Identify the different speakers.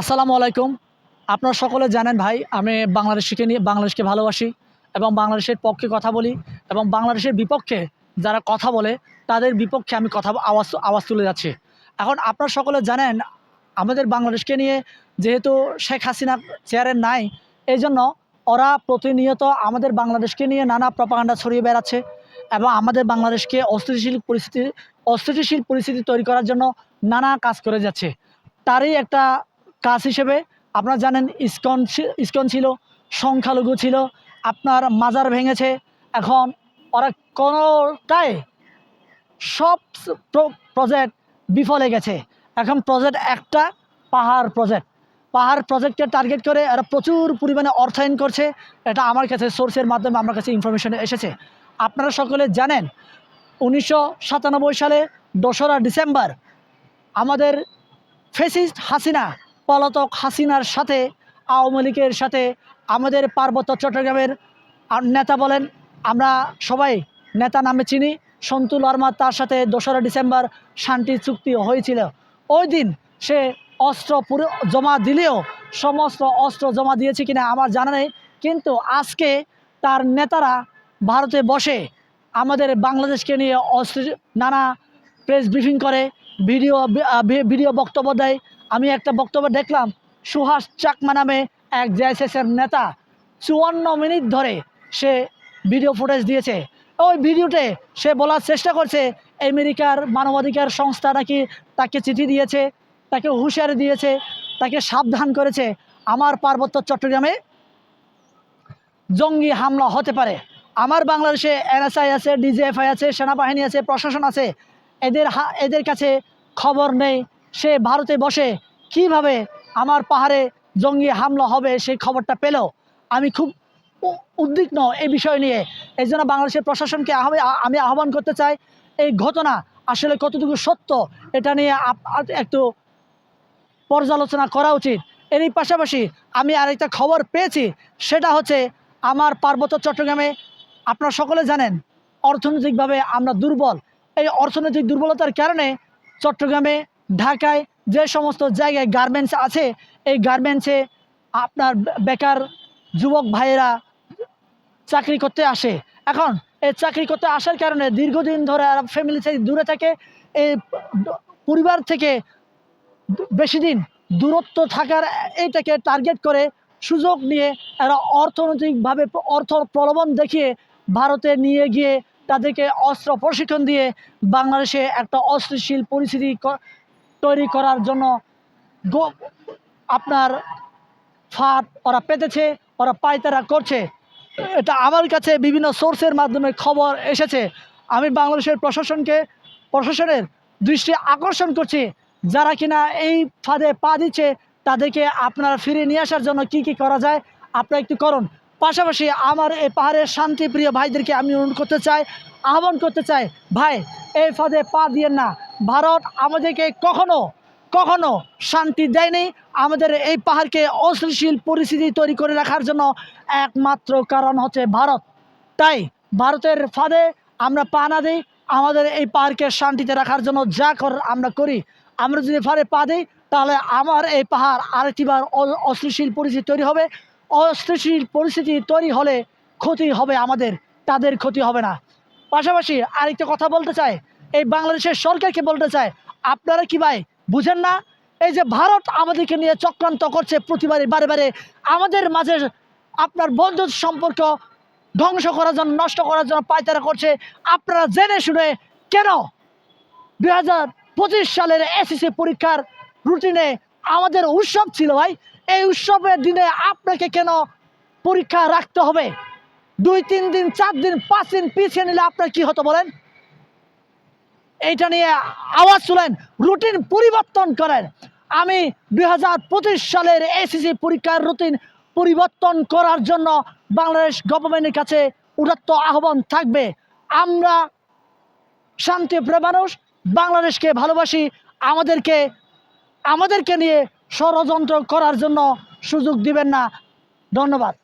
Speaker 1: আসসালামু আলাইকুম। আপনারা সকলে জানেন ভাই, আমি বাংলাদেশকে নিয়ে, বাংলাদেশকে ভালোবাসি এবং বাংলাদেশের পক্ষে কথা বলি এবং বাংলাদেশের বিপক্ষে যারা কথা বলে, তাদের বিপক্ষে আমি কথা, আওয়াজ আওয়াজ তুলে যাচ্ছি। এখন আপনারা সকলে জানেন, আমাদের বাংলাদেশকে নিয়ে যেহেতু শেখ হাসিনা চেয়ারে নাই এই জন্য ওরা প্রতিনিয়ত আমাদের বাংলাদেশকে নিয়ে নানা প্রপাগান্ডা ছড়িয়ে বেড়াচ্ছে এবং আমাদের বাংলাদেশকে অস্থিতিশীল পরিস্থিতি অস্থিতিশীল পরিস্থিতি তৈরি করার জন্য নানা কাজ করে যাচ্ছে। তারই একটা কাজ হিসেবে আপনারা জানেন ইস্কন ইস্কন ছিল, সংখ্যালঘু ছিল, আপনার মাজার ভেঙেছে, এখন ওরা কোনোটাই সব প্রজেক্ট বিফলে গেছে। এখন প্রজেক্ট একটা, পাহাড় প্রজেক্ট পাহাড় প্রজেক্টকে টার্গেট করে এরা প্রচুর পরিমাণে অর্থায়ন করছে, এটা আমার কাছে সোর্সের মাধ্যমে আমার কাছে ইনফরমেশন এসেছে। আপনারা সকলে জানেন, উনিশশো সাতানব্বই সালে দোসরা ডিসেম্বর, আমাদের ফেসিস্ট হাসিনা পলাতক হাসিনার সাথে, আওয়ামী লীগের সাথে, আমাদের পার্বত্য চট্টগ্রামের নেতা বলেন, আমরা সবাই নেতা নামে চিনি। সন্তু লার্মা তার সাথে দোসরা ডিসেম্বর শান্তি চুক্তি হয়েছিল। ওই দিন সে অস্ত্র পুরো জমা দিলেও সমস্ত অস্ত্র জমা দিয়েছে কিনা আমার জানা নেই। কিন্তু আজকে তার নেতারা ভারতে বসে আমাদের বাংলাদেশকে নিয়ে অস্ত্র নানা প্রেস ব্রিফিং করে, ভিডিও ভিডিও বক্তব্য দেয়। আমি একটা বক্তব্য দেখলাম, সুহাস চাকমা নামে এক জেএসএসের নেতা। চুয়ান্ন মিনিট ধরে সে ভিডিও ফুটেজ দিয়েছে। ওই ভিডিওতে সে বলার চেষ্টা করছে, আমেরিকার মানবাধিকার সংস্থা নাকি তাকে চিঠি দিয়েছে, তাকে হুঁশিয়ারি দিয়েছে, তাকে সাবধান করেছে। আমার পার্বত্য চট্টগ্রামে জঙ্গি হামলা হতে পারে। আমার বাংলাদেশে এনএসআই আছে, ডিজিএফআই আছে, সেনাবাহিনী আছে, প্রশাসন আছে। এদের এদের কাছে খবর নেই। সে ভারতে বসে কীভাবে আমার পাহাড়ে জঙ্গি হামলা হবে সেই খবরটা পেল? আমি খুব উদ্বিগ্ন এই বিষয় নিয়ে। এই জন্য বাংলাদেশের প্রশাসনকে আমি আহ্বান করতে চাই, এই ঘটনা আসলে কতটুকু সত্য এটা নিয়ে একটু পর্যালোচনা করা উচিত। এরই পাশাপাশি আমি আরেকটা খবর পেয়েছি, সেটা হচ্ছে আমার পার্বত্য চট্টগ্রামে আপনারা সকলে জানেন, অর্থনৈতিকভাবে আমরা দুর্বল। এই অর্থনৈতিক দুর্বলতার কারণে চট্টগ্রামে ঢাকায় যে সমস্ত জায়গায় গার্মেন্টস আছে, এই গার্মেন্টসে আপনার বেকার যুবক ভাইয়েরা চাকরি করতে আসে। এখন এই চাকরি করতে আসার কারণে দীর্ঘদিন ধরে ফ্যামিলি থেকে দূরে থাকে, এই পরিবার থেকে বেশি দিন দূরত্ব থাকার এইটাকে টার্গেট করে সুযোগ নিয়ে এরা অর্থনৈতিকভাবে অর্থ প্রলোভন দেখিয়ে ভারতে নিয়ে গিয়ে তাদেরকে অস্ত্র প্রশিক্ষণ দিয়ে বাংলাদেশে একটা অস্থিতিশীল পরিস্থিতি তৈরি করার জন্য আপনার ফাঁদ ওরা পেতেছে, ওরা পায়তারা করছে। এটা আমার কাছে বিভিন্ন সোর্সের মাধ্যমে খবর এসেছে। আমি বাংলাদেশের প্রশাসনকে, প্রশাসনের দৃষ্টি আকর্ষণ করছি, যারা কিনা এই ফাঁদে পা দিচ্ছে, তাদেরকে আপনারা ফিরে নিয়ে আসার জন্য কি কি করা যায়, আপনারা একটু করুন। পাশাপাশি আমার এই পাহাড়ের শান্তিপ্রিয় ভাইদেরকে আমি অনুরোধ করতে চাই আহ্বান করতে চাই। ভাই, এই ফাঁদে পা দিয়েন না। ভারত আমাদেরকে কখনো কখনো শান্তি দেয়নি। আমাদের এই পাহাড়কে অস্থিতিশীল পরিস্থিতি তৈরি করে রাখার জন্য একমাত্র কারণ হচ্ছে ভারত। তাই ভারতের ফাঁদে আমরা পা না দিই। আমাদের এই পাহাড়কে শান্তিতে রাখার জন্য যা কর আমরা করি। আমরা যদি ফাঁদে পা দিই, তাহলে আমার এই পাহাড় আরেকটিবার অ- অস্থিতিশীল পরিস্থিতি তৈরি হবে। অস্থিতিশীল পরিস্থিতি তৈরি হলে ক্ষতি হবে আমাদের। তাদের ক্ষতি হবে না। পাশাপাশি আরেকটা কথা বলতে চাই, এই বাংলাদেশের সরকারকে বলতে চাই, আপনারা কি ভাই বুঝেন না? এই যে ভারত আমাদেরকে নিয়ে চক্রান্ত করছে প্রতিবারে, বারে বারে, আমাদের মাঝে আপনার বন্ধু সম্পর্ক ধ্বংস করার জন্য, নষ্ট করার জন্য পায়তারা করছে, আপনারা জেনে শুনে কেন দুই হাজার পঁচিশ সালের এসএসসি পরীক্ষার রুটিনে আমাদের উৎসব ছিল ভাই? এই উৎসবের দিনে আপনাকে কেন পরীক্ষা রাখতে হবে? দুই, তিন দিন, চার দিন, পাঁচ দিন পিছিয়ে নিলে আপনার কি হতো বলেন? এইটা নিয়ে আওয়াজ তুলেন, রুটিন পরিবর্তন করেন। আমি দু হাজার পঁচিশ সালের এসএসসি পরীক্ষার রুটিন পরিবর্তন করার জন্য বাংলাদেশ গভর্নমেন্টের কাছে উদাত্ত আহ্বান থাকবে। আমরা শান্তিপ্রিয় মানুষ, বাংলাদেশকে ভালোবাসি, আমাদেরকে আমাদেরকে নিয়ে ষড়যন্ত্র করার জন্য সুযোগ দিবেন না। ধন্যবাদ।